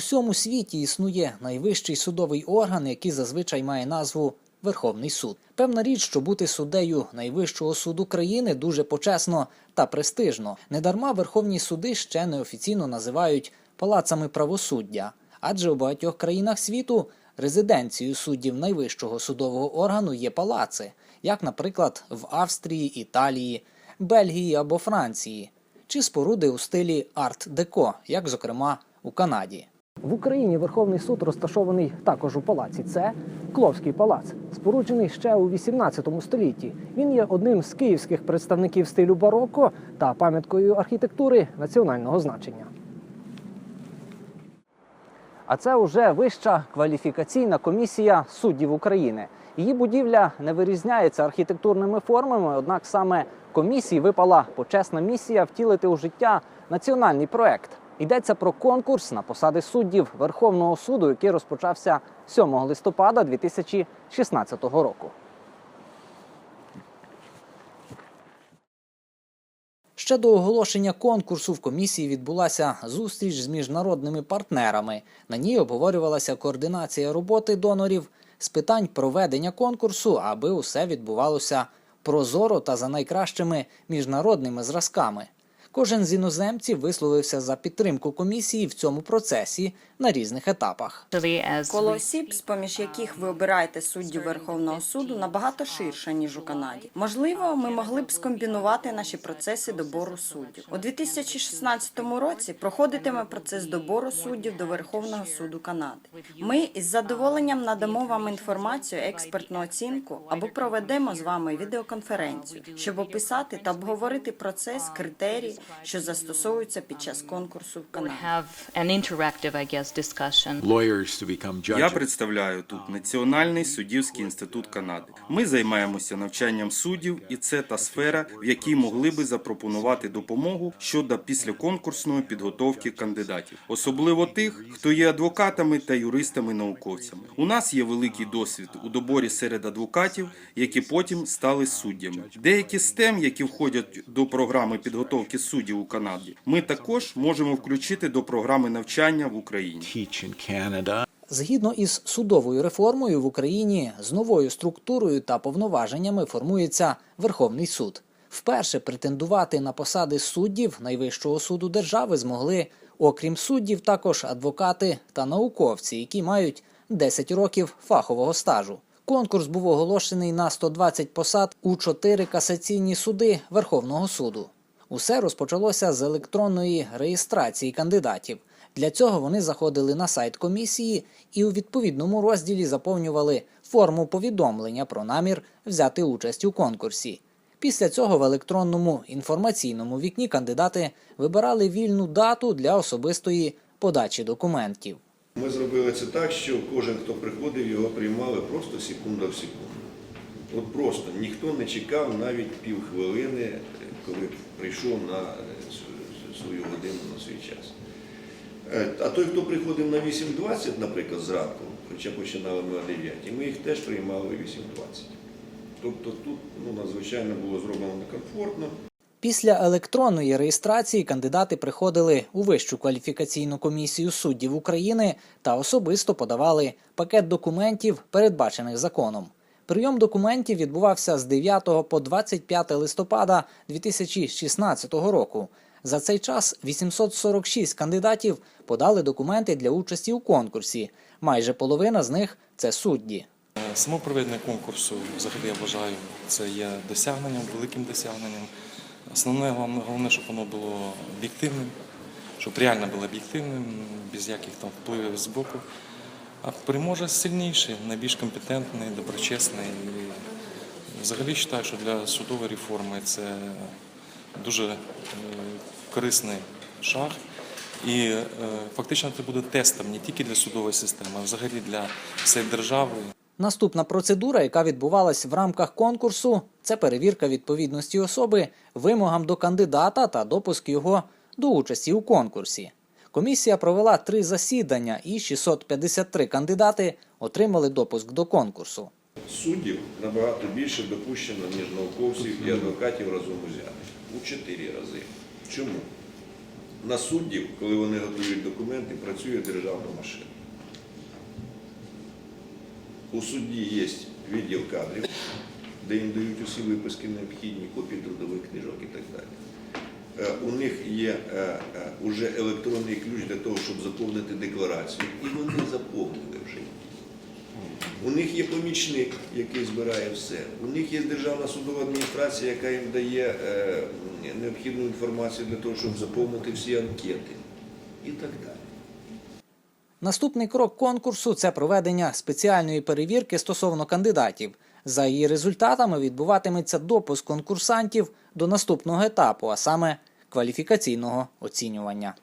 всьому світі існує найвищий судовий орган, який зазвичай має назву Верховний суд. Певна річ, що бути суддею найвищого суду країни дуже почесно та престижно. Недарма верховні суди ще неофіційно називають палацами правосуддя, адже у багатьох країнах світу резиденцією суддів найвищого судового органу є палаци, як, наприклад, в Австрії, Італії, Бельгії або Франції, чи споруди у стилі арт-деко, як зокрема у Канаді. В Україні Верховний суд розташований також у палаці. Це Кловський палац, споруджений ще у 18 столітті. Він є одним з київських представників стилю бароко та пам'яткою архітектури національного значення. А це вже вища кваліфікаційна комісія суддів України. Її будівля не вирізняється архітектурними формами, однак саме комісії випала почесна місія втілити у життя національний проект. Йдеться про конкурс на посади суддів Верховного суду, який розпочався 7 листопада 2016 року. Ще до оголошення конкурсу в комісії відбулася зустріч з міжнародними партнерами. На ній обговорювалася координація роботи донорів з питань проведення конкурсу, аби усе відбувалося прозоро та за найкращими міжнародними зразками. Кожен з іноземців висловився за підтримку комісії в цьому процесі на різних етапах. Коло осіб, з поміж яких ви обираєте суддів Верховного суду, набагато ширше ніж у Канаді. Можливо, ми могли б скомбінувати наші процеси добору суддів. У 2016 році проходитиме процес добору суддів до Верховного суду Канади. Ми із задоволенням надамо вам інформацію, експертну оцінку або проведемо з вами відеоконференцію, щоб описати та обговорити процес, критерії, що застосовуються під час конкурсу в Канаді. have an interactive, I guess, discussion. lawyers to become judges. Я представляю тут Національний суддівський інститут Канади. Ми займаємося навчанням суддів, і це та сфера, в якій могли би запропонувати допомогу щодо післяконкурсної підготовки кандидатів, особливо тих, хто є адвокатами та юристами-науковцями. У нас є великий досвід у доборі серед адвокатів, які потім стали суддями. Деякі з тем, які входять до програми підготовки суддів у Канаді, ми також можемо включити до програми навчання в Україні. Згідно із судовою реформою в Україні з новою структурою та повноваженнями формується Верховний суд. Вперше претендувати на посади суддів Найвищого суду держави змогли, окрім суддів, також адвокати та науковці, які мають 10 років фахового стажу. Конкурс був оголошений на 120 посад у 4 касаційні суди Верховного суду. Усе розпочалося з електронної реєстрації кандидатів. Для цього вони заходили на сайт комісії і у відповідному розділі заповнювали форму повідомлення про намір взяти участь у конкурсі. Після цього в електронному інформаційному вікні кандидати вибирали вільну дату для особистої подачі документів. Ми зробили це так, що кожен, хто приходив, його приймали просто секунда в секунду. От просто ніхто не чекав навіть півхвилини, коли прийшов на е, свою годину, на свій час. Е, А той, хто приходив на 8.20, наприклад, зранку, хоча починали ми о 9, ми їх теж приймали 8.20. Тобто тут ну, надзвичайно було зроблено некомфортно. Після електронної реєстрації кандидати приходили у Вищу кваліфікаційну комісію суддів України та особисто подавали пакет документів, передбачених законом. Прийом документів відбувався з 9 по 25 листопада 2016 року. За цей час 846 кандидатів подали документи для участі у конкурсі. Майже половина з них це судді. Само проведення конкурсу, взагалі, я вважаю, це є досягненням, великим досягненням. Основне, головне, щоб воно було об'єктивним, щоб реально було об'єктивним, без яких там впливів з боку. А переможе сильніший, найбільш компетентний, доброчесний. І взагалі вважаю, що для судової реформи це дуже е, корисний шаг. І е, фактично це буде тестом не тільки для судової системи, а взагалі для всієї держави. Наступна процедура, яка відбувалась в рамках конкурсу, це перевірка відповідності особи вимогам до кандидата та допуск його до участі у конкурсі. Комісія провела три засідання, і 653 кандидати отримали допуск до конкурсу. Суддів набагато більше допущено, ніж науковців і адвокатів разом узятих. У чотири рази. Чому? на суддів, коли вони готують документи, працює державна машина. У судді є відділ кадрів, де їм дають усі виписки необхідні, копії трудових книжок і так далі. Е, У них є е, е, уже електронний ключ для того, щоб заповнити декларацію. І вони заповнили вже. У них є помічник, який збирає все. У них є державна судова адміністрація, яка їм дає е, необхідну інформацію для того, щоб заповнити всі анкети і так далі. Наступний крок конкурсу це проведення спеціальної перевірки стосовно кандидатів. За її результатами відбуватиметься допуск конкурсантів до наступного етапу, а саме кваліфікаційного оцінювання.